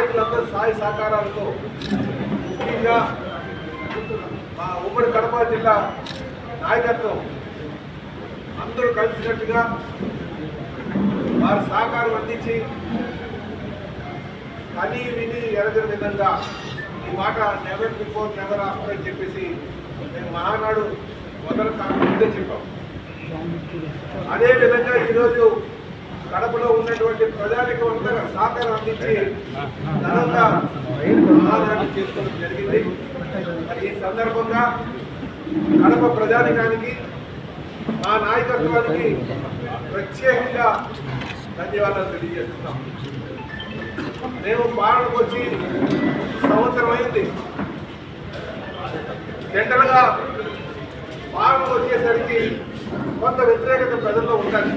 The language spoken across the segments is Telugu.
నాయకులందరూ సాయి సహకారాలతో ముఖ్యంగా మా ఉమ్మడి కడప జిల్లా నాయకత్వం అందరూ కలిసినట్టుగా వారి సహకారం అందించి కని విని ఎరగని విధంగా ఈ మాట నెవర్ బిఫోర్ నెవర్ ఆఫ్టర్ అని చెప్పేసి మేము మహానాడు మొదలు కాకముందే చెప్పాం. అదేవిధంగా ఈరోజు కడపలో ఉన్నటువంటి ప్రజానికి అంతా సహకారం అందించి ఘనంగా మహానాడు చేసుకోవడం జరిగింది. మరి ఈ సందర్భంగా కడప ప్రజానికానికి మా నాయకత్వానికి ప్రత్యేకంగా ధన్యవాదాలు తెలియజేస్తున్నాం. మేము పాలనకు వచ్చి సంవత్సరం అయింది. జనరల్గా పాలనకు వచ్చేసరికి కొంత వ్యతిరేకత ప్రజల్లో ఉంటుంది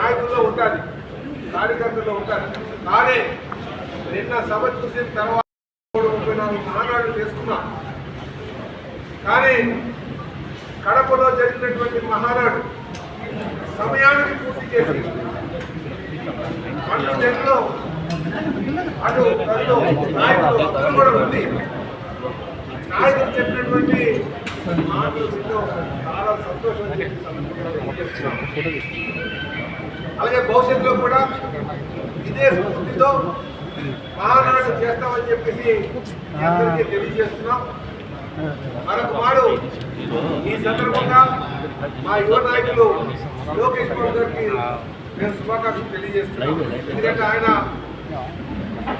నాయకుల్లో ఉండాలి. కార్యకర్తల్లో ఉండాలి. కానీ నిన్న సభ చూసిన తర్వాత మూడు ముప్పై నాలుగు మహానాడు చేసుకున్నా. కానీ కడపలో జరిగినటువంటి మహానాడు సమయానికి పూర్తి చేసి అటు జనంలో అటు ప్రజలు నాయకులు అందరూ కూడా ఉంది నాయకులు చెప్పినటువంటి మాటలు చాలా సంతోషం అలాగే భవిష్యత్తులో కూడా ఇదే స్ఫూర్తితో మహానాడు చేస్తామని చెప్పేసి అందరికీ తెలియజేస్తున్నాం. మరొక మాడు ఈ సందర్భంగా మా యువ నాయకులు లోకేష్ బాబు గారికి నేను శుభాకాంక్షలు తెలియజేస్తున్నాను ఎందుకంటే ఆయన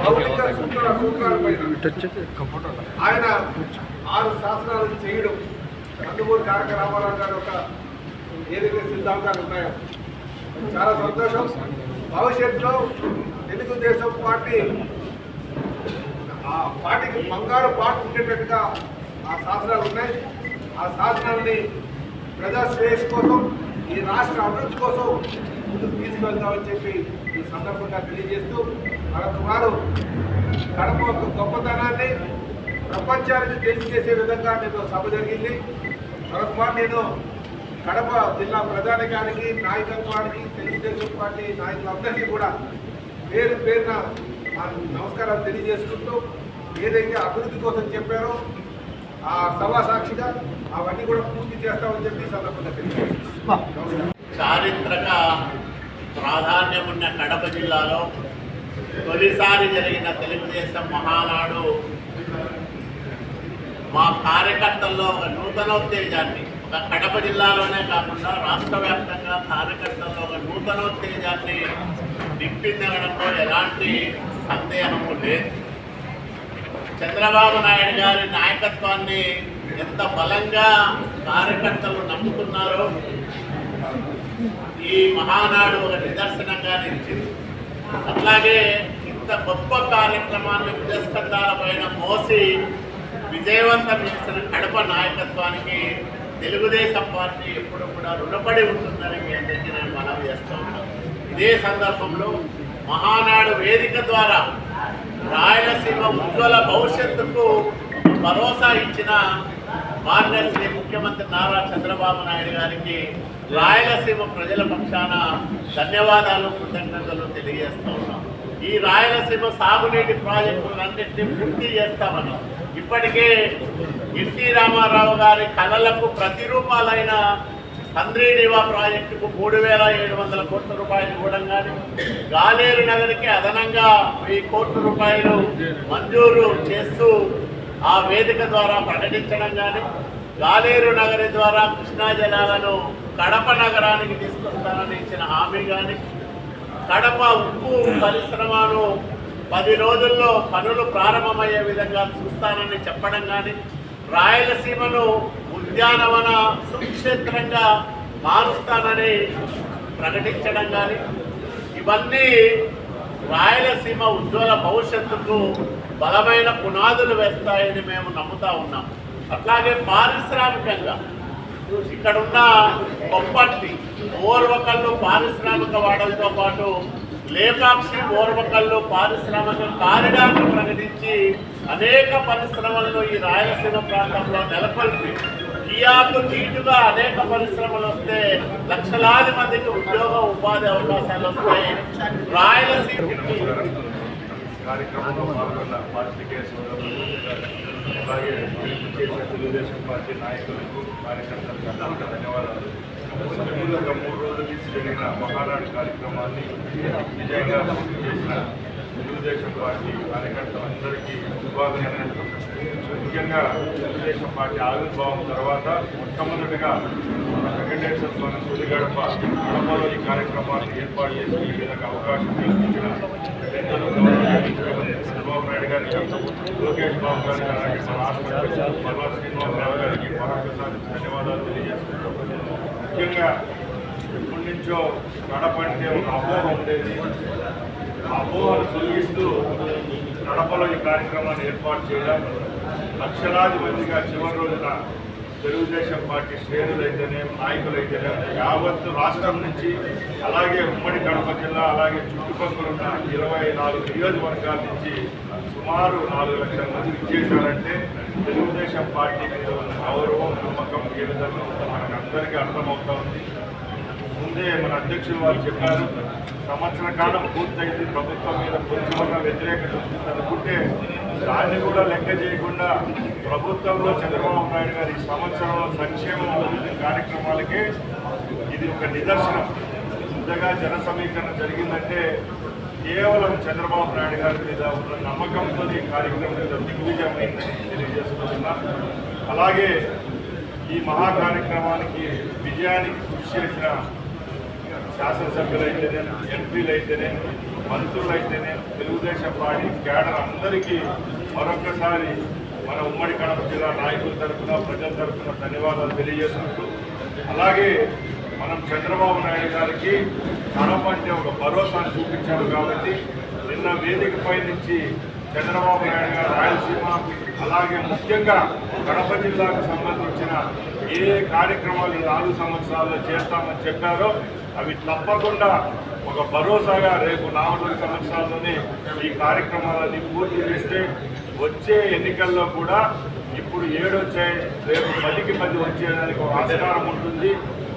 మౌలిక సూత్ర సూత్రాల ఆయన ఆరు శాసనాలు చేయడం నందమూరి తారక రామారావు గారు ఒక ఏదైతే సిద్ధాంతాలు ఉన్నాయో చాలా సంతోషం. భవిష్యత్తులో తెలుగుదేశం పార్టీ ఆ పార్టీకి బంగారు పాటు ఉండేటట్టుగా ఆ శాసనాలు ఉన్నాయి. ఆ శాసనాలని ప్రజాశ్రేయస్ కోసం ఈ రాష్ట్ర అభివృద్ధి కోసం ముందుకు తీసుకెళ్తామని చెప్పి ఈ సందర్భంగా తెలియజేస్తూ మరొక వారు కడప యొక్క గొప్పతనాన్ని ప్రపంచానికి తెలియజేసే విధంగా నేను సభ జరిగింది. మరొక వారు నేను కడప జిల్లా ప్రజానికానికి నాయకత్వానికి తెలుగుదేశం పార్టీ నాయకులందరికీ కూడా పేరు పేరున నమస్కారాలు తెలియజేసుకుంటూ ఏదైతే అభివృద్ధి కోసం చెప్పారో ఆ సభా సాక్షిగా అవన్నీ కూడా పూర్తి చేస్తామని చెప్పి సందర్భంగా తెలియజేస్తున్నాం. చారిత్రక ప్రాధాన్యం ఉన్న కడప జిల్లాలో తొలిసారి జరిగిన తెలుగుదేశం మహానాడు మా కార్యకర్తల్లో ఒక నూతనోత్తేజాన్ని కడప జిల్లాలోనే కాకుండా రాష్ట్ర వ్యాప్తంగా కార్యకర్తల్లో ఒక నూతనోత్తేజాన్ని నింపిందనడంలో ఎలాంటి సందేహము లేదు. చంద్రబాబు నాయుడు గారి నాయకత్వాన్ని ఎంత బలంగా కార్యకర్తలు నమ్ముతున్నారో ఈ మహానాడు ఒక నిదర్శనంగా నిలిచింది. అట్లాగే ఇంత గొప్ప కార్యక్రమాన్ని విజయస్కంధాల పైన మోసి విజయవంతం చేసిన కడప నాయకత్వానికి తెలుగుదేశం పార్టీ ఎప్పుడు కూడా రుణపడి ఉంటుందని మీ అందరికీ నేను మనవి చేస్తూ ఉన్నాను ఇదే సందర్భంలో మహానాడు వేదిక ద్వారా రాయలసీమ ఉజ్వల భవిష్యత్తుకు భరోసా ఇచ్చిన మాన్య శ్రీ ముఖ్యమంత్రి నారా చంద్రబాబు నాయుడు గారికి రాయలసీమ ప్రజల పక్షాన ధన్యవాదాలు కృతజ్ఞతలు తెలియజేస్తూ ఉన్నాం. ఈ రాయలసీమ సాగునీటి ప్రాజెక్టులన్నింటినీ పూర్తి చేస్తామని ఇప్పటికే ఎన్టీ రామారావు గారి కళలకు ప్రతిరూపాలైన తంద్రీనివా ప్రాజెక్టుకు మూడు వేల ఏడు వందల కోట్ల రూపాయలు ఇవ్వడం కానీ గాలేరు నగరికి అదనంగా వెయ్యి కోట్ల రూపాయలు మంజూరు చేస్తూ ఆ వేదిక ద్వారా ప్రకటించడం కానీ గాలేరు నగరి ద్వారా కృష్ణా జలాలను కడప నగరానికి తీసుకొస్తానని ఇచ్చిన హామీ కానీ కడప ఉప్పు పరిశ్రమను పది రోజుల్లో పనులు ప్రారంభమయ్యే విధంగా చూస్తానని చెప్పడం కానీ రాయలసీమను ఉద్యానవన సుక్షేత్రంగా మారుస్తానని ప్రకటించడం కానీ ఇవన్నీ రాయలసీమ ఉజ్వల భవిష్యత్తుకు బలమైన పునాదులు వేస్తాయని మేము నమ్ముతా ఉన్నాం. అట్లాగే పారిశ్రామికంగా ఇక్కడున్న కొప్పటి ఓర్వకళ్ళు పారిశ్రామిక వాడలతో పాటు లేపాక్షి ఓర్వకళ్ళు పారిశ్రామిక కారిడార్ను ప్రకటించి అనేక పరిశ్రమలను ఈ రాయలసీమ ప్రాంతంలో నెలకొల్పి కియాకు నీటుగా అనేక పరిశ్రమలు వస్తే లక్షలాది మందికి ఉద్యోగ ఉపాధి అవకాశాలు వస్తాయి. రాయలసీమ కార్యక్రమంలో పాల్గొన్న సోదరులు అలాగే చేసిన తెలుగుదేశం పార్టీ నాయకులకు కార్యకర్తలకు అందరికీ ధన్యవాదాలు మూడు రోజుల నుంచి జరిగిన మహానాడు కార్యక్రమాన్ని విజయంగా పూర్తి చేసిన తెలుగుదేశం పార్టీ కార్యకర్తలందరికీ శుభాభినందనలు ముఖ్యంగా తెలుగుదేశం పార్టీ ఆవిర్భావం తర్వాత మొట్టమొదటిగా మన వెంకటేశ్వర స్వామి తొలి కడపలో ఈ కార్యక్రమాన్ని ఏర్పాటు చేసి ఈ విధంగా అవకాశం కల్పించిన పెద్దలు చంద్రబాబు నాయుడు గారికి లోకేష్ బాబు గారి అలాగే మన రాష్ట్ర మల్లా శ్రీనివాసరావు గారికి మరొకసారి ధన్యవాదాలు తెలియజేస్తున్నాం ముఖ్యంగా ఎప్పటి నుంచో కడప అంటే ఒక అపోహ ఉండేది. ఆ అపోహను తొలగిస్తూ కడపలో ఈ కార్యక్రమాన్ని ఏర్పాటు చేయడం లక్షలాది మందిగా చివరి రోజున తెలుగుదేశం పార్టీ శ్రేణులైతేనే నాయకులైతేనే యావత్తు రాష్ట్రం నుంచి అలాగే ఉమ్మడి కడప జిల్లా అలాగే చుట్టుపక్కల ఉన్న ఇరవై నాలుగు నియోజకవర్గాల నుంచి సుమారు నాలుగు లక్షల మంది ఇచ్చేశారంటే తెలుగుదేశం పార్టీ మీద ఉన్న గౌరవం నమ్మకం ఏ విధంగా ఉందో మనకు అందరికీ అర్థమవుతా ఉంది. ముందే మన అధ్యక్షులు వారు చెప్పారు సంవత్సర కాలం పూర్తయింది. ప్రభుత్వం మీద కొంచెమన్నా వ్యతిరేకత అనుకుంటే దాన్ని కూడా లెక్క చేయకుండా ప్రభుత్వంలో చంద్రబాబు నాయుడు గారి ఈ సంవత్సరంలో సంక్షేమ అభివృద్ధి కార్యక్రమాలకే ఇది ఒక నిదర్శనం. ఇంతగా జన సమీకరణ జరిగిందంటే కేవలం చంద్రబాబు నాయుడు గారి మీద ఉన్న నమ్మకంతో ఈ కార్యక్రమం మీద దిగ్విజయమైందని తెలియజేస్తున్నా అలాగే ఈ మహా కార్యక్రమానికి విజయానికి కృషి చేసిన శాసనసభ్యులైతేనే ఎంపీలైతేనే మంత్రులైతేనే తెలుగుదేశం పార్టీ కేడర్ అందరికీ మరొకసారి మన ఉమ్మడి కడప జిల్లా నాయకుల తరఫున ప్రజల తరఫున ధన్యవాదాలు తెలియజేస్తున్నట్టు అలాగే మనం చంద్రబాబు నాయుడు గారికి కడప అంటే ఒక భరోసాను చూపించారు కాబట్టి నిన్న వేదికపై నుంచి చంద్రబాబు నాయుడు గారు రాయలసీమ అలాగే ముఖ్యంగా కడప జిల్లాకు సంబంధించిన ఏ కార్యక్రమాలు ఈ నాలుగు సంవత్సరాల్లో చేస్తామని చెప్పారో అవి తప్పకుండా ఒక భరోసాగా రేపు నాలుగు సంవత్సరాల్లోనే ఈ కార్యక్రమాలన్నీ పూర్తి చేస్తే వచ్చే ఎన్నికల్లో కూడా ఇప్పుడు ఏడు వచ్చాయి రేపు పదికి పది వచ్చేదానికి ఒక ఆస్కారం ఉంటుంది.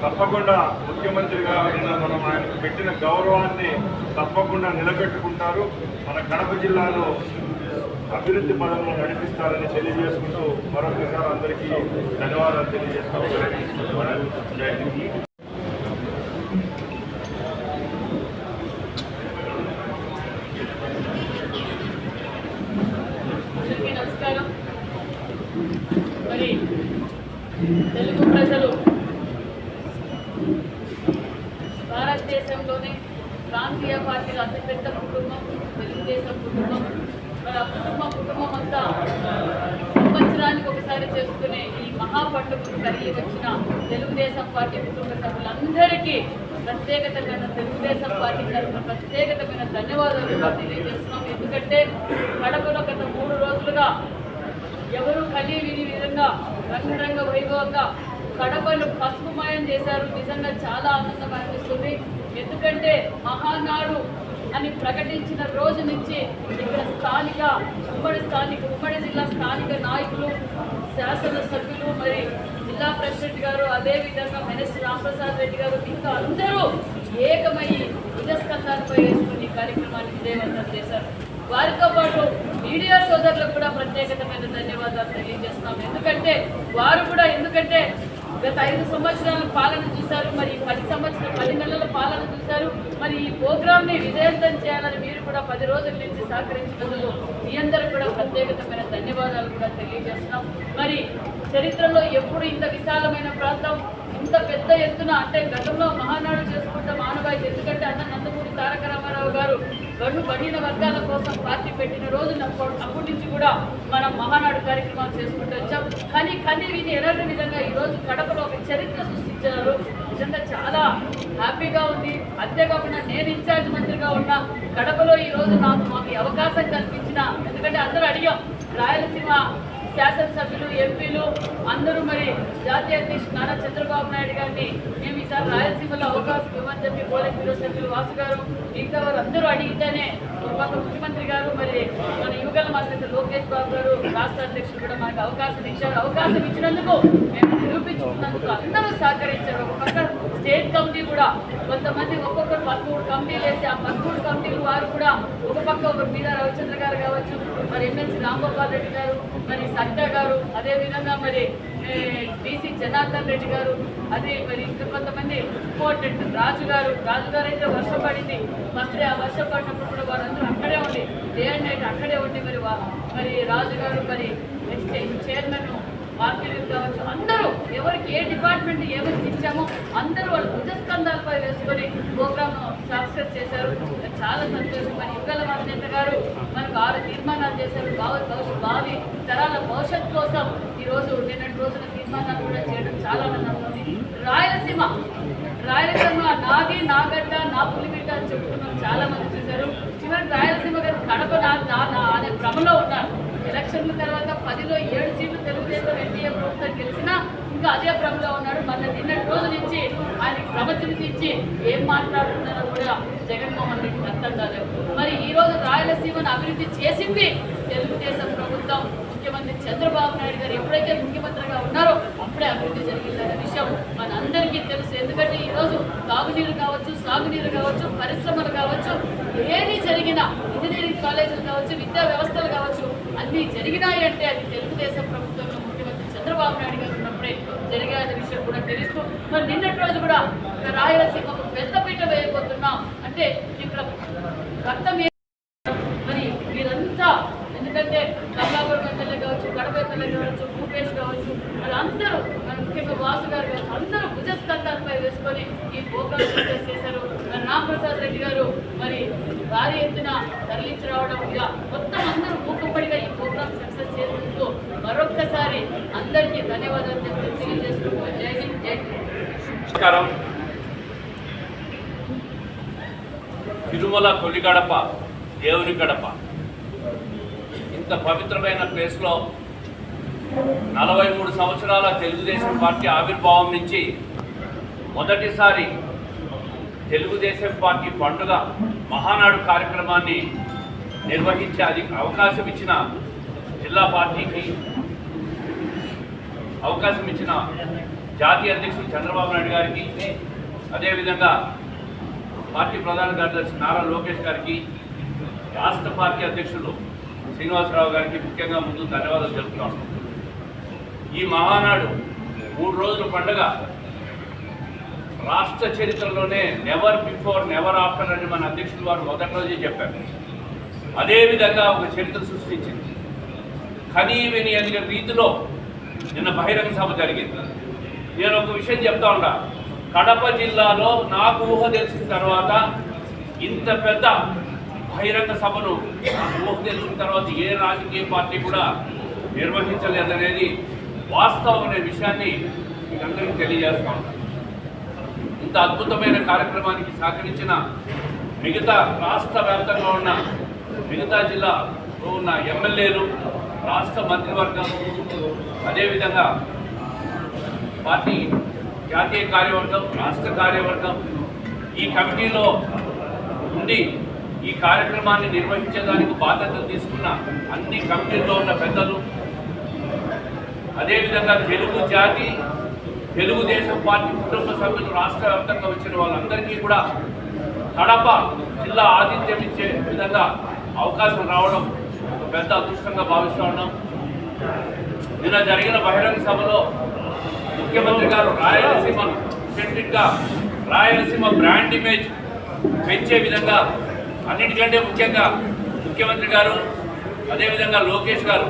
తప్పకుండా ముఖ్యమంత్రిగా ఉన్న మనం ఆయనకు పెట్టిన గౌరవాన్ని తప్పకుండా నిలబెట్టుకుంటారు. మన కడప జిల్లాలో అభివృద్ధి పదంలో నడిపిస్తారని తెలియజేసుకుంటూ మరొకసారి అందరికీ ధన్యవాదాలు తెలియజేసుకుంటూ జై హింద్ అందరికీ నమస్కారం మరి తెలుగు ప్రజలు భారతదేశంలోనే ప్రాంతీయ పార్టీల అతిపెద్ద కుటుంబం తెలుగుదేశం కుటుంబం. మరి ఆ కుటుంబం కుటుంబం అంతా సంవత్సరానికి ఒకసారి చేసుకునే ఈ మహాపండుగను కలిగి వచ్చిన తెలుగుదేశం పార్టీ కుటుంబ సభ్యులందరికీ ప్రత్యేకతమైన తెలుగుదేశం పార్టీ తరఫున ప్రత్యేకతమైన ధన్యవాదాలు తెలియజేస్తున్నాం. ఎందుకంటే కడపలో గత మూడు రోజులుగా ఎవరు కలి విని విధంగా రంగరంగ వైభవంగా కడపను పసుపుమయం చేశారు. నిజంగా చాలా ఆనందం అనిపిస్తుంది. ఎందుకంటే మహానాడు అని ప్రకటించిన రోజు నుంచి ఇక్కడ స్థానిక ఉమ్మడి స్థానిక ఉమ్మడి జిల్లా స్థానిక నాయకులు శాసనసభ్యులు మరి జిల్లా ప్రెసిడెంట్ గారు అదేవిధంగా మెనస్ రామప్రసాద్ రెడ్డి గారు ఇంకా అందరూ ఏకమయ్యి నిజస్కంధాలపై వేసుకుని కార్యక్రమాన్ని విజయవంతం చేశారు. వారితో పాటు మీడియా సోదరులకు కూడా ప్రత్యేకతమైన ధన్యవాదాలు తెలియజేస్తున్నాం. ఎందుకంటే వారు కూడా ఎందుకంటే గత ఐదు సంవత్సరాల పాలన చూశారు మరి పది సంవత్సరాల పది నెలల పాలన చూశారు. మరి ఈ ప్రోగ్రామ్ని విజయవంతం చేయాలని మీరు కూడా పది రోజుల నుంచి సహకరించినందుకు మీ అందరూ కూడా ప్రత్యేకతమైన ధన్యవాదాలు కూడా తెలియజేస్తున్నాం. మరి చరిత్రలో ఎప్పుడు ఇంత విశాలమైన ప్రాంతం ఇంత పెద్ద ఎత్తున అంటే గతంలో మహానాడు చేసుకుంటాం ఆనవాయితీ ఎందుకంటే అన్న నందమూరి తారక రామారావు గారు గడువు బడిన వర్గాల కోసం పార్టీ పెట్టిన రోజు అప్పటి నుంచి కూడా మనం మహానాడు కార్యక్రమాలు చేసుకుంటూ వచ్చాం. కానీ కన్నీ విని ఎలాంటి విధంగా ఈరోజు కడపలో ఒక చరిత్ర సృష్టించారు. నిజంగా చాలా హ్యాపీగా ఉంది. అంతేకాకుండా నేను ఇన్ఛార్జ్ మంత్రిగా ఉన్నా. కడపలో ఈ రోజు నాకు మాకు అవకాశం కల్పించిన ఎందుకంటే అందరూ అడిగాం రాయలసీమ శాసనసభ్యులు ఎంపీలు అందరూ మరి జాతీయ అధ్యక్షుడు నారా చంద్రబాబు నాయుడు గారిని మేము ఈసారి రాయలసీమలో అవకాశం ఇవ్వని చెప్పి పోలింగ్ బ్యూరో సభ్యులు వాసు గారు మిగతా వారు అందరూ అడిగితేనే ఒక ముఖ్యమంత్రి గారు మరి మన యువగల మంత్రి లోకేష్ బాబు గారు రాష్ట్ర అధ్యక్షుడు కూడా మనకు అవకాశం ఇచ్చారు. అవకాశం ఇచ్చినందుకు మేము నిరూపించుకున్నందుకు అందరూ సహకరించారు. ఒక పక్క స్టేట్ కమిటీ కూడా కొంతమంది ఒక్కొక్కరు పదమూడు కమిటీలు వేసి ఆ పదమూడు కమిటీలు వారు కూడా ఒక పక్క ఒక మీద రవిచంద్ర గారు కావచ్చు మరి ఎమ్మెల్సీ రాంగోపాల్ రెడ్డి గారు మరి సత్య గారు అదేవిధంగా మరి బీసీ జనార్దన్ రెడ్డి గారు అదే మరి ఇంకా కొంతమంది ఇంపార్టెంట్ రాజు గారు రాజు గారు అయితే వర్షం పడింది. ఫస్ట్ ఆ వర్షం పడినప్పుడు కూడా వారందరూ అక్కడే ఉండి డే అండ్ నైట్ అక్కడే ఉండి మరి వా- మరి రాజు గారు మరి నెక్స్ట్ చైర్మన్ మార్కెట్ కావచ్చు అందరూ ఎవరికి ఏ డిపార్ట్మెంట్ ఎవరికి ఇచ్చామో అందరూ వాళ్ళు భుజస్కంధాలపై వేసుకొని ప్రోగ్రామ్ సక్సెస్ చేశారు. చాలా సంతోషం. మరి యుగల నేత గారు మనకు ఆరు తీర్మానాలు చేశారు. భావ భవిష్యత్ భావి తరాల భవిష్యత్ కోసం ఈ రోజు నిన్నటి రోజున తీర్మానాలు కూడా చేయడం చాలా ఆనందంగా ఉంది. రాయలసీమ రాయలసీమ నాది నాగడ్డ నా పులిబిడ్డ అని చెప్పుకున్నాం చాలా మంది చూశారు. చివరికి రాయలసీమ గారు కడప నా నా- నా అనే భ్రమలో ఉన్నారు. ఎలక్షన్ల తర్వాత పదిలో ఏడు సీట్లు తెలుగుదేశం ఎన్డీఏ ప్రభుత్వం గెలిచినా ఇంకా అదే భ్రమలో ఉన్నాడు. మన నిన్నటి రోజు నుంచి ఆయన ప్రవచనకి ఇచ్చి ఏం మాట్లాడుతున్నారో కూడా జగన్మోహన్ రెడ్డికి అర్థం కాలేదు. మరి ఈ రోజు రాయలసీమను అభివృద్ధి చేసింది తెలుగుదేశం ప్రభుత్వం. ముఖ్యమంత్రి చంద్రబాబు నాయుడు గారు ఎప్పుడైతే ముఖ్యమంత్రిగా ఉన్నారో అప్పుడే అభివృద్ధి జరిగిందనే విషయం మనందరికీ తెలుసు. ఎందుకంటే ఈరోజు తాగునీరు కావచ్చు సాగునీరు కావచ్చు పరిశ్రమలు కావచ్చు ఏది జరిగినా ఇంజనీరింగ్ కాలేజీలు కావచ్చు విద్యా వ్యవస్థలు కావచ్చు అన్ని జరిగినాయి అంటే అది తెలుగుదేశం ప్రభుత్వంలో ముఖ్యమంత్రి చంద్రబాబు నాయుడు గారు ఉన్నప్పుడే జరిగాయనే విషయం కూడా తెలుస్తూ మరి నిన్నటి రోజు కూడా రాయలసీమకు పెద్దపీట వేయబోతున్నాం అంటే ఇక్కడ రక్తం ఏ- మరి వీరంతా ఎందుకంటే గంగాపురం ఎమ్మెల్యే కావచ్చు గడప ఎమ్మెల్యే కావచ్చు భూపేష్ కావచ్చు మరి అందరూ మరి ముఖ్యంగా వాసు గారు కావచ్చు అందరూ భుజస్కంధాలపై వేసుకొని ఈ ప్రోగ్రామ్ సక్సెస్ చేశారు మరి రామప్రసాద్ రెడ్డి గారు మరి భారీ ఎత్తున తరలించి రావడం ఇక మొత్తం అందరూ మూకపడిగా ఈ ప్రోగ్రామ్ సక్సెస్ చేసినందుకు మరొక్కసారి అందరికీ ధన్యవాదాలు చెప్తూ తెలియజేసుకుంటూ జై హింద్ జై హింద్ నమస్కారం. తిరుమల కొలిగడప దేవుని గడప. ఇంత పవిత్రమైన ప్లేస్లో నలభై మూడు సంవత్సరాల తెలుగుదేశం పార్టీ ఆవిర్భావం నుంచి మొదటిసారి తెలుగుదేశం పార్టీ పండుగ మహానాడు కార్యక్రమాన్ని నిర్వహించే అది అవకాశం ఇచ్చిన జిల్లా పార్టీకి అవకాశం ఇచ్చిన జాతీయ అధ్యక్షుడు చంద్రబాబు నాయుడు గారికి అదేవిధంగా పార్టీ ప్రధాన కార్యదర్శి నారా లోకేష్ గారికి రాష్ట్ర పార్టీ అధ్యక్షులు శ్రీనివాసరావు గారికి ముఖ్యంగా ముందు ధన్యవాదాలు తెలుపుతాను ఈ మహానాడు మూడు రోజుల పండుగ. రాష్ట్ర చరిత్రలోనే నెవర్ బిఫోర్ నెవర్ ఆఫ్టర్ అని మన అధ్యక్షులు వారు మొదటి రోజే చెప్పారు. అదేవిధంగా ఒక చరిత్ర సృష్టించింది. కనీ విని అనే రీతిలో నిన్న బహిరంగ సభ జరిగింది. నేను ఒక విషయం చెప్తా ఉన్నా. కడప జిల్లాలో నాకు ఊహ తెలిసిన తర్వాత ఇంత పెద్ద బహిరంగ సభను నాకు ఊహ తెలిసిన తర్వాత ఏ రాజకీయ పార్టీ కూడా నిర్వహించలేదనేది వాస్తవం అనే విషయాన్ని మీకందరికీ తెలియజేస్తా ఇంత అద్భుతమైన కార్యక్రమానికి సహకరించిన మిగతా రాష్ట్ర వ్యాప్తంగా ఉన్న మిగతా జిల్లాలో ఉన్న ఎమ్మెల్యేలు రాష్ట్ర మంత్రివర్గం అదేవిధంగా పార్టీ జాతీయ కార్యవర్గం రాష్ట్ర కార్యవర్గం ఈ కమిటీలో ఉండి ఈ కార్యక్రమాన్ని నిర్వహించేదానికి బాధ్యతలు తీసుకున్న అన్ని కమిటీల్లో ఉన్న పెద్దలు అదేవిధంగా తెలుగు జాతి తెలుగుదేశం పార్టీ కుటుంబ సభ్యులు రాష్ట్ర వ్యాప్తంగా వచ్చిన వాళ్ళందరికీ కూడా కడప జిల్లా ఆతిథ్యం ఇచ్చే విధంగా అవకాశం రావడం ఒక పెద్ద అదృష్టంగా భావిస్తూ ఉన్నాం. నిన్న జరిగిన బహిరంగ సభలో ముఖ్యమంత్రి గారు రాయలసీమను సెంట్రిక్గా రాయలసీమ బ్రాండ్ ఇమేజ్ పెంచే విధంగా అన్నిటికంటే ముఖ్యంగా ముఖ్యమంత్రి గారు అదేవిధంగా లోకేష్ గారు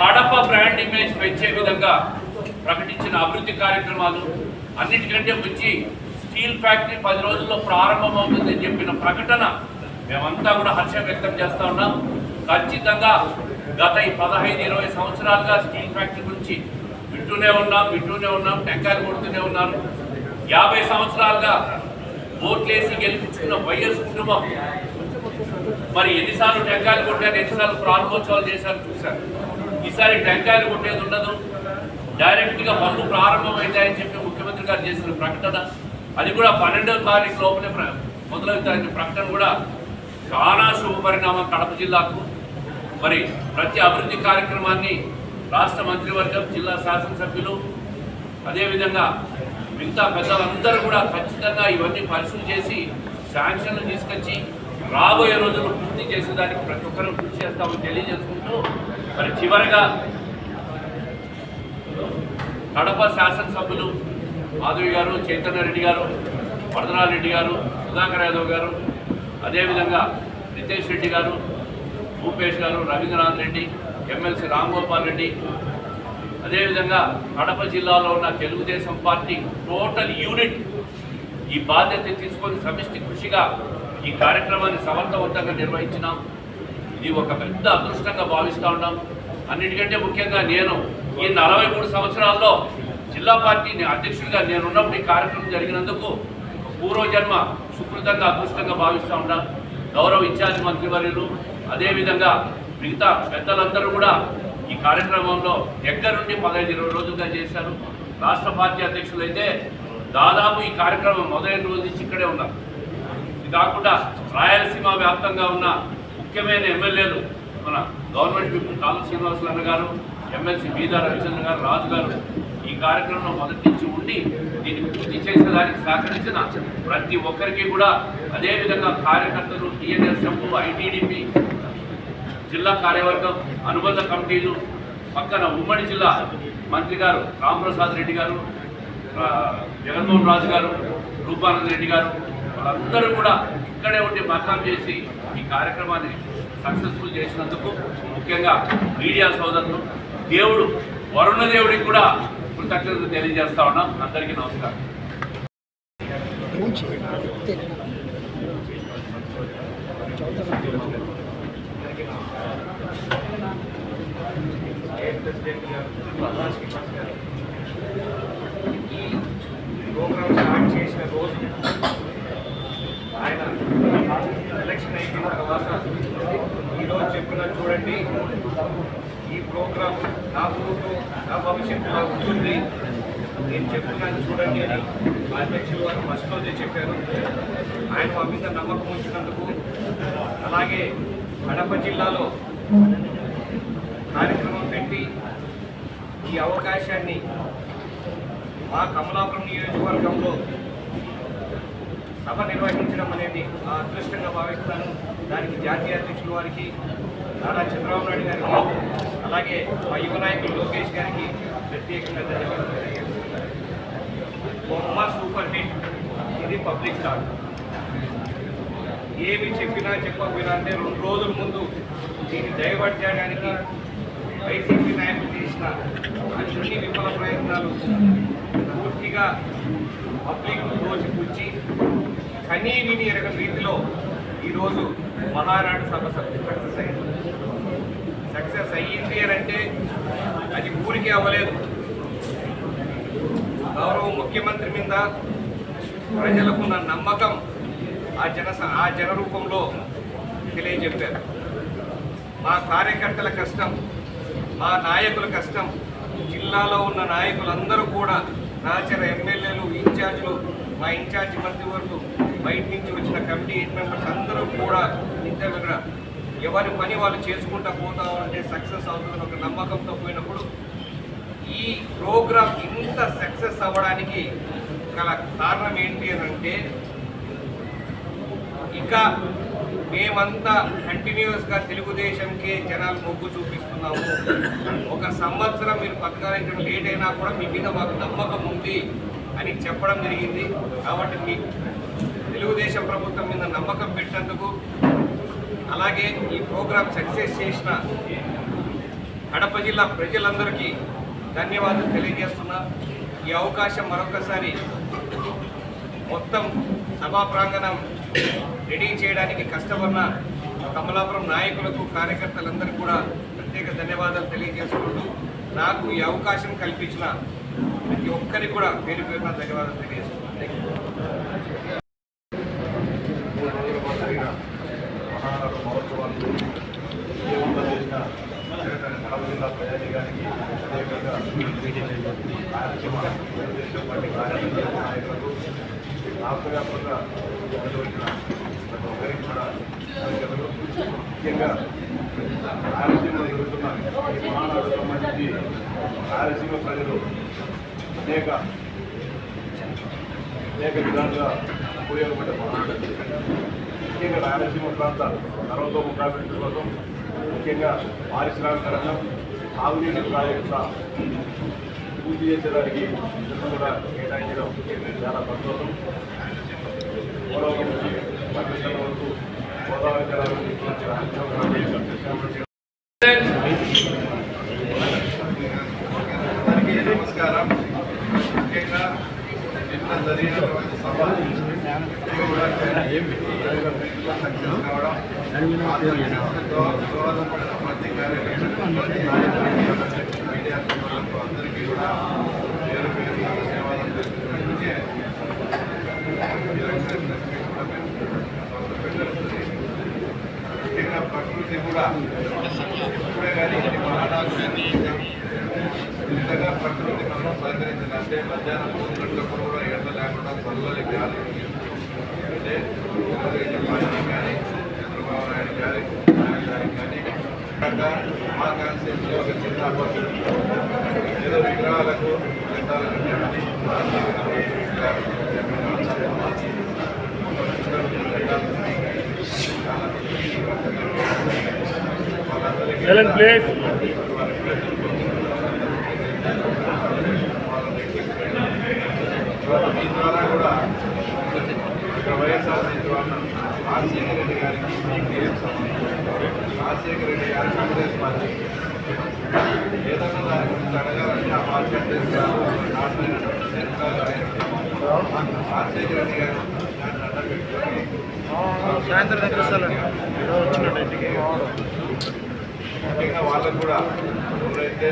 కడప బ్రాండ్ ఇమేజ్ పెంచే విధంగా ప్రకటించిన అభివృద్ధి కార్యక్రమాలు అన్నిటికంటే మంచి స్టీల్ ఫ్యాక్టరీ పది రోజుల్లో ప్రారంభమవుతుందని చెప్పిన ప్రకటన మేమంతా కూడా హర్షం వ్యక్తం చేస్తూ ఉన్నాం. ఖచ్చితంగా గత ఈ పదహైదు ఇరవై సంవత్సరాలుగా స్టీల్ ఫ్యాక్టరీ గురించి వింటూనే ఉన్నాం వింటూనే ఉన్నాం టెంకాయలు కొడుతూనే ఉన్నారు యాభై సంవత్సరాలుగా ఓట్లేసి గెలిపించుకున్న వైఎస్ కుటుంబం. మరి ఎన్నిసార్లు టెంకాయలు కొట్టారు ఎన్నిసార్లు ప్రారంభోత్సవాలు చేశారు చూశారు. ఈసారి టెంకాయలు కొట్టేది ఉండదు. డైరెక్ట్గా పనులు ప్రారంభమవుతాయని చెప్పి ముఖ్యమంత్రి గారు చేసిన ప్రకటన. అది కూడా పన్నెండవ తారీఖు లోపలే ప్ర- మొదలవుతాయని ప్రకటన కూడా చాలా శుభ పరిణామం కడప జిల్లాకు. మరి ప్రతి అభివృద్ధి కార్యక్రమాన్ని రాష్ట్ర మంత్రివర్గం జిల్లా శాసనసభ్యులు అదేవిధంగా మిగతా పెద్దలందరూ కూడా ఖచ్చితంగా ఇవన్నీ పరిశీలి చేసి శాంక్షన్లు తీసుకొచ్చి రాబోయే రోజులు పూర్తి చేసేదానికి ప్రతి ఒక్కరూ కృషి చేస్తామని తెలియజేసుకుంటూ మరి చివరగా కడప శాసనసభ్యులు మాధవి గారు చైతన్య రెడ్డి గారు వరదరాజరెడ్డి గారు సుధాకర్ యాదవ్ గారు అదేవిధంగా నితేష్ రెడ్డి గారు భూపేష్ గారు రవీంద్రనాథ్ రెడ్డి ఎమ్మెల్సీ రామ్ గోపాల్ రెడ్డి. అదేవిధంగా కడప జిల్లాలో ఉన్న తెలుగుదేశం పార్టీ టోటల్ యూనిట్ ఈ బాధ్యత తీసుకొని సమిష్టి కృషిగా ఈ కార్యక్రమాన్ని సమర్థవంతంగా నిర్వహించినాం. ఇది ఒక పెద్ద అదృష్టంగా భావిస్తూ ఉన్నాం. అన్నిటికంటే ముఖ్యంగా నేను ఈ నలభై మూడు సంవత్సరాల్లో జిల్లా పార్టీ అధ్యక్షుడిగా నేనున్నప్పుడు ఈ కార్యక్రమం జరిగినందుకు పూర్వజన్మ సుకృతంగా అదృష్టంగా భావిస్తూ ఉన్నాం. గౌరవ ఇన్ఛార్జ్ మంత్రివర్యులు అదేవిధంగా మిగతా పెద్దలందరూ కూడా ఈ కార్యక్రమంలో దగ్గరుండి పదహైదు ఇరవై రోజులుగా చేశారు. రాష్ట్ర పార్టీ అధ్యక్షులు అయితే దాదాపు ఈ కార్యక్రమం మొదలైన రోజు నుంచి ఇక్కడే ఉన్నారు. ఇది కాకుండా రాయలసీమ వ్యాప్తంగా ఉన్న ముఖ్యమైన ఎమ్మెల్యేలు మన గవర్నమెంట్ పీపుల్ కాలు శ్రీనివాసులు గారు ఎమ్మెల్సీ బీదా రవిచంద్ర గారు రాజు గారు ఈ కార్యక్రమంలో మొదటి నుంచి ఉండి దీన్ని పూర్తి చేసేదానికి సహకరించిన ప్రతి ఒక్కరికి కూడా అదేవిధంగా కార్యకర్తలు టీఎన్ఎస్ఎఫ్ ఐటీడీపీ జిల్లా కార్యవర్గం అనుబంధ కమిటీలు పక్కన ఉమ్మడి జిల్లా మంత్రి గారు రామప్రసాద్ రెడ్డి గారు జగన్మోహన్ రాజు గారు రూపానంద రెడ్డి గారు వాళ్ళందరూ కూడా ఇక్కడే ఉండి మకాం చేసి ఈ కార్యక్రమాన్ని సక్సెస్ఫుల్ చేసినందుకు ముఖ్యంగా మీడియా సోదరులు దేవుడు వరుణ దేవుడికి కూడా కృతజ్ఞతలు తెలియజేస్తా ఉన్నాం. అందరికీ నమస్కారం. ప్రోగ్రామ్ స్టార్ట్ చేసిన రోజు ఆయన ఎలక్షన్ అయిన తర్వాత ఈరోజు చెప్పిన చూడండి ఈ ప్రోగ్రామ్ నా ఊరు నా భవిష్యత్తులో ఉంటుంది. నేను చెప్తున్నాను చూడండి అని మా అధ్యక్షులు వారు ఫస్ట్ రోజే చెప్పారు. ఆయన మా మీద నమ్మకం ఉంచినందుకు అలాగే కడప జిల్లాలో కార్యక్రమం పెట్టి ఈ అవకాశాన్ని మా కమలాపురం నియోజకవర్గంలో సభ నిర్వహించడం అనేది ఆ అదృష్టంగా భావిస్తాను. దానికి జాతీయ అధ్యక్షుల వారికి నారా చంద్రబాబు నాయుడు గారికి అలాగే మా యువ నాయకులు లోకేష్ గారికి ప్రత్యేకంగా ధన్యవాదాలు బొమ్మ సూపర్ హిట్ ఇది పబ్లిక్ టాక్. ఏమి చెప్పినా చెప్పకపోయినా అంటే రెండు రోజుల ముందు దీన్ని డైవర్ట్ చేయడానికి వైసీపీ నాయకులు చేసిన అన్ని విఫల ప్రయత్నాలు పూర్తిగా పబ్లిక్ రోజు కూర్చి కనీ విని ఎరగని రీతిలో ఈరోజు మహానాడు సభ సక్సెస్ అయింది. సక్సెస్ అయ్యింది అని అంటే అది ఊరికే అవ్వలేదు. గౌరవ ముఖ్యమంత్రి మీద ప్రజలకున్న నమ్మకం ఆ జన ఆ జన రూపంలో తెలియజెప్పారు. మా కార్యకర్తల కష్టం మా నాయకుల కష్టం జిల్లాలో ఉన్న నాయకులందరూ కూడా రాచర ఎమ్మెల్యేలు ఇన్ఛార్జ్లు మా ఇన్ఛార్జ్ మంత్రివర్గులు బయట నుంచి వచ్చిన కమిటీ మెంబర్స్ అందరూ కూడా ఇంటర్వ్యూ ఎవరి పని వాళ్ళు చేసుకుంటా పోతా ఉంటే సక్సెస్ అవుతుందని ఒక నమ్మకంతో పోయినప్పుడు ఈ ప్రోగ్రామ్ ఇంత సక్సెస్ అవ్వడానికి గల కారణం ఏంటి అని అంటే ఇక మేమంతా కంటిన్యూస్గా తెలుగుదేశంకే జనాలు మొగ్గు చూపిస్తున్నాము. ఒక సంవత్సరం మీరు పథకాలు లేట్ అయినా కూడా మీ మీద మాకు నమ్మకం ఉంది అని చెప్పడం జరిగింది. కాబట్టి మీ తెలుగుదేశం ప్రభుత్వం మీద నమ్మకం పెట్టేందుకు అలాగే ఈ ప్రోగ్రాం సక్సెస్ చేసిన కడప జిల్లా ప్రజలందరికీ ధన్యవాదాలు తెలియజేస్తున్నా. ఈ అవకాశం మరొకసారి మొత్తం సభా ప్రాంగణం రెడీ చేయడానికి కష్టపడిన కమలాపురం నాయకులకు కార్యకర్తలందరికీ కూడా ప్రత్యేక ధన్యవాదాలు తెలియజేసుకుంటూ నాకు ఈ అవకాశం కల్పించిన ప్రతి ఒక్కరికి కూడా పేరు పేరున ధన్యవాదాలు తెలియజేస్తున్నాను నాకు యూ. ప్రతి ఒక్కరికి కూడా ముఖ్యంగా రాయలసీమలో జరుగుతున్న ఈ మహానాడు సంబంధించి రాయలసీమ ప్రజలు అనేక అనేక విధాలుగా ఉపయోగపడ్డ మహానాడు ముఖ్యంగా రాయలసీమ ప్రాంత సర్వతోముఖాభివృద్ధి కోసం ముఖ్యంగా పారిశ్రామిక రంగం సాగునీటి ప్రాజెక్టుల పూర్తి చేసేదానికి కూడా కేటాయించడం చాలా సంతోషం పోలవరం నుంచి వరకు గోదావరి జలాలు తీసుకొచ్చిన అందరికీ నమస్కారం. ముఖ్యంగా నిన్న జరిగినటువంటి సభ కూడా సక్సెస్ కావడం దోహదపడిన ప్రతి కార్యక్రమం మీడియా సోదరులకు అందరికీ కూడా పేరు పేరు ధన్యవాదాలు తెలుపుతున్నట్టుగా ముఖ్యంగా ప్రకృతి కూడా ఇప్పుడే కానీ ఇది మహానాడు ఇంతగా ప్రకృతి మనం సహకరించాలంటే మధ్యాహ్నం మూడు గంటలప్పుడు కూడా ఎండ లేకుండా చల్లని గాలి అంటే పార్టీ కానీ చంద్రబాబు నాయుడు గారి కానీ మా కాన్సెప్ట్ ఒక చిన్న ఏదో విగ్రహాలకు చట్టాలకు చెప్పి ప్లేస్ ఈ ద్వారా కూడా ఇక్కడ వైఎస్ఆర్ ద్వారా రాజశేఖర రెడ్డి గారికి మీకు ఏం సంబంధం రాజశేఖర రెడ్డి గారు కాంగ్రెస్ పార్టీ ఏదన్నా దాని గురించి అడగాలంటే ఆ పార్టీ అధ్యక్షుడు నాటమైనటువంటి చరిత్రలు రాజశేఖర రెడ్డి గారు దాన్ని అడ్డం పెట్టుకొని సాయంత్రం ముఖ్యంగా వాళ్ళకు కూడా ఎవరైతే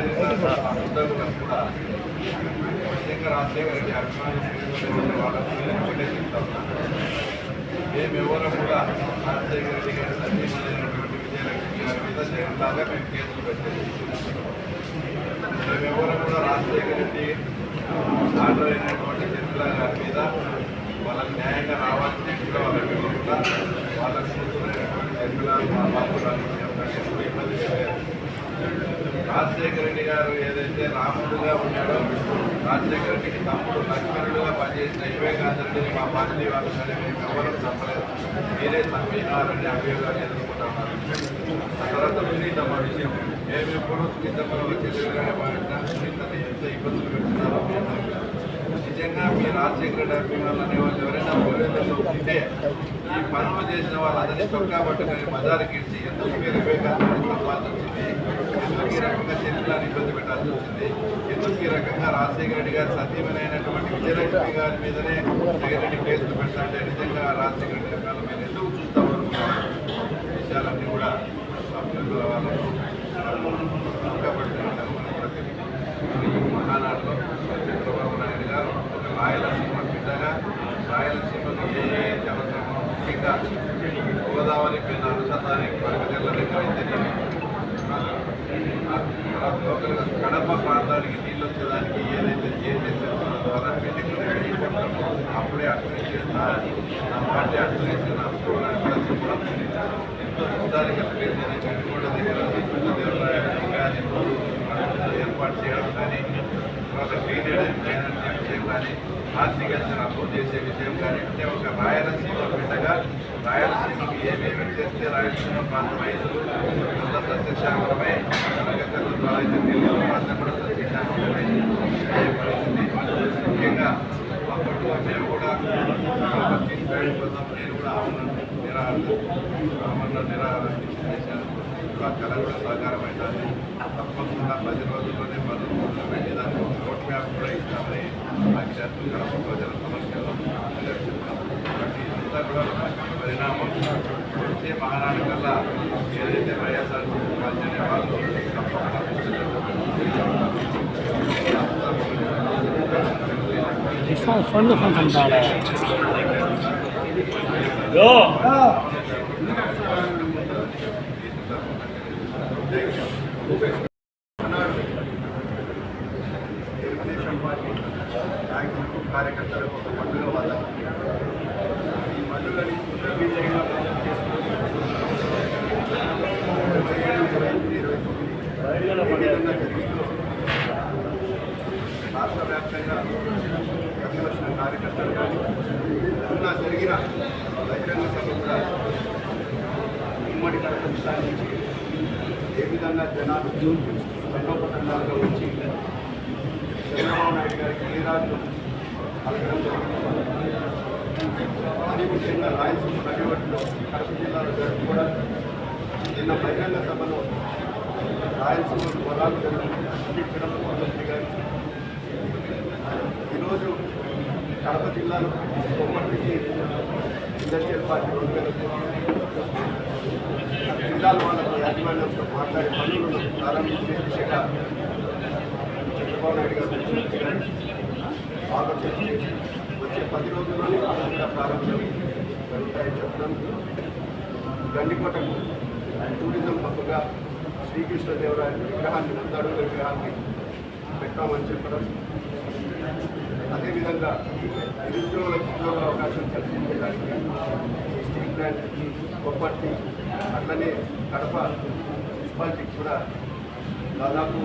ఉద్యోగులకు కూడా ముఖ్యంగా రాజశేఖర రెడ్డి అభిమానులు వాళ్ళకు ఒకటే చెప్తా మేమెవరం కూడా రాజశేఖర రెడ్డి గారి సత్యమైనటువంటి విజయలక్ష్మి గారి మీద జగన్లాగా మేము కేసులు పెట్టేది మేమెవరం కూడా రాజశేఖర రెడ్డి ఆర్డర్ అయినటువంటి చంద్ర గారి మీద వాళ్ళకి న్యాయంగా రావాల్సిన వ్యక్తిగా వాళ్ళకి ఇవ్వకుండా వాళ్ళ కూతురైనటువంటి చంద్ర మా బాబు గారికి ఎప్పుడు ఇబ్బంది పెట్టారు రాజశేఖర రెడ్డి గారు ఏదైతే రాముడుగా ఉన్నాడో రాజశేఖర రెడ్డికి తమ్ముడు లక్ష్మణుడుగా పనిచేసిన వివేకానంద రెడ్డిని వాళ్ళు కానీ మేము ఎవరు చంపలేదు మీరే చంపినారని అభియోగాలు ఎదుర్కొంటున్నారు ఆ తర్వాత సునీతమ్మ విషయం. మేము ఎప్పుడు సునీతమ్మలో వచ్చి భావించిన సునీతని ఎంత ఇబ్బందులు పెడుతున్నారో నిజంగా మీ రాజశేఖర రెడ్డి అభిమానులు అనేవాళ్ళు ఎవరైనా పోలీసులు ఉంటే ఈ పనులు చేసిన వాళ్ళందరినీ చొక్కా పట్టుకొని బజారుకి ఇచ్చి ఎందుకు మీరు ముఖ్యంగా రాజశేఖర రెడ్డి గారి సత్యమైనటువంటి విజయలక్ష్మి గారి మీదనే జగన్ రెడ్డి కేసులు పెడతాంటే నిజంగా రాజశేఖర రెడ్డి రకాల మీరు ఎందుకు చూస్తాం అనుకున్నారు విషయాలన్నీ కూడా అభ్యర్థుల వాళ్ళకు చొక్కా పట్టుకుంటారు మనకు కూడా తెలియదు. ఈ మహానాడులో చంద్రబాబు నాయుడు గారు ఒక రాయలసీమ బిడ్డగా రాయలసీమకు ఏ ఏ అవసరమో ముఖ్యంగా గోదావరి మీద అనుసంధానికి పరగజల్ల దగ్గర అయితేనేమి లోకల్గా కడప ప్రాంతానికి నీళ్ళు వచ్చేదానికి ఏదైతే చేసే ద్వారా పెళ్ళికి అప్పుడే అడ్మిట్ చేస్తా నా పార్టీ అడ్మిట్ నా ప్రోగ్రాం కూడా చెప్పడం ఎంతో చూడడానికి అనిపించింది చెట్టుకోట దగ్గర దేవాలయాన్ని కానీ ఏర్పాటు చేయడం కానీ తర్వాత గ్రీనరీ విషయం కానీ ఆర్థికంగా అప్పు చేసే విషయం కానీ అంటే ఒక రాయలసీమ బిడ్డగా రాయలసీమకు ఏమేమి చేస్తే రాయలసీమ ప్రాంత రైతులు అంత సస్యశామలమై కనకకర్ల ద్వారా అయితే ఢిల్లీలో ప్రాంతం కూడా సస్యశామలమై అయ్యే పరిస్థితి ముఖ్యంగా అప్పట్లో మేము కూడా తీసుకెళ్ళి కోసం నేను కూడా ఆమరణ నిరాహార ఆమరణ నిరాహార దీక్ష చేశాను కళ కూడా సహకారం అవుతుంది తప్పకుండా పది రోజుల్లోనే మొదలు పెట్టి దానికి ఒక రోడ్ మ్యాప్ కూడా ఇస్తామని అక్షరాలు కడప ప్రజల సమస్యలు కాబట్టి ఇదంతా కూడా పరిణామం. వచ్చే మహానాడు కల్లా ఏదైతే వైఎస్ఆర్ అనే వాళ్ళు తప్పకుండా ఫండ్ ఫండ్ అంటారా? తెలుగుదేశం పార్టీ నాయకులకు కార్యకర్తలకు ఒక పండుగ వాతావరణం ఈ పండుగని విజయంగా పూర్తి చేసుకొని వచ్చే ఏడు, ఇరవై ఎనిమిది, ఇరవై తొమ్మిది ఏ విధంగా జరిగిందో రాష్ట్ర వ్యాప్తంగా కలిసి వచ్చిన కానీ జరిగిన బహిరంగ సభ కూడా ఉమ్మడి కడప సాధించి ఏ విధంగా జనాలు సంఘోపతంగా వచ్చి చంద్రబాబు నాయుడు గారికి ఏ రాజు పలకడం జరిగింది అది ముఖ్యంగా రాయలసీమ నడివట్లో కడప జిల్లాలో జరుపుకోవడం నిన్న బహిరంగ సభలో రాయలసీమ వరాలు జరుగుతుండడం ముఖ్యమంత్రి గారు ఈరోజు కడప జిల్లాలో బొమ్మటికి ఇండస్ట్రియల్ పార్టీ రెండు వేల జిల్లాల వాళ్ళకు యాజమాన్యంతో మాట్లాడే పనులను ప్రారంభించే దిశగా చంద్రబాబు నాయుడు గారు ముఖ్యమంత్రి గారు ఆలోచన చేసి వచ్చే పది రోజుల్లోనే పనులు కూడా ప్రారంభం జరుగుతాయని చెప్పడం గండికోటకు టూరిజం పక్కగా శ్రీకృష్ణదేవరాయ విగ్రహాన్ని వంద విగ్రహాన్ని పెట్టామని చెప్పడం అదేవిధంగా నిరుద్యోగులకు ఉద్యోగ అవకాశం కల్పించడానికి స్టీల్ ప్లాంట్ కొప్పట్టి అట్లనే కడప మున్సిపాలిటీకి కూడా దాదాపు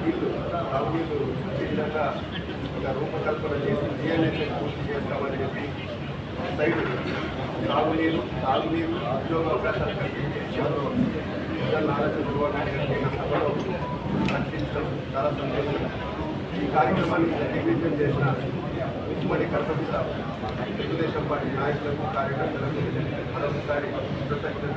నీళ్ళు తాగునీళ్ళు వచ్చే విధంగా ఇలా రూపకల్పన చేసి డిఎన్ఎస్ పూర్తి చేస్తామని చెప్పి సైడ్ సాగునీరు సాగునీరు ఉద్యోగ అవకాశాలు కల్పించే విషయంలో ఆలోచన నిర్వహణ సభలో ప్రకటించడం చాలా సంతోషం. ఈ కార్యక్రమాన్ని దిగ్విజయం చేసిన ఉమ్మడి కర్తవ్య తెలుగుదేశం పార్టీ నాయకులకు కార్యకర్తలకు మరొకసారి కృతజ్ఞత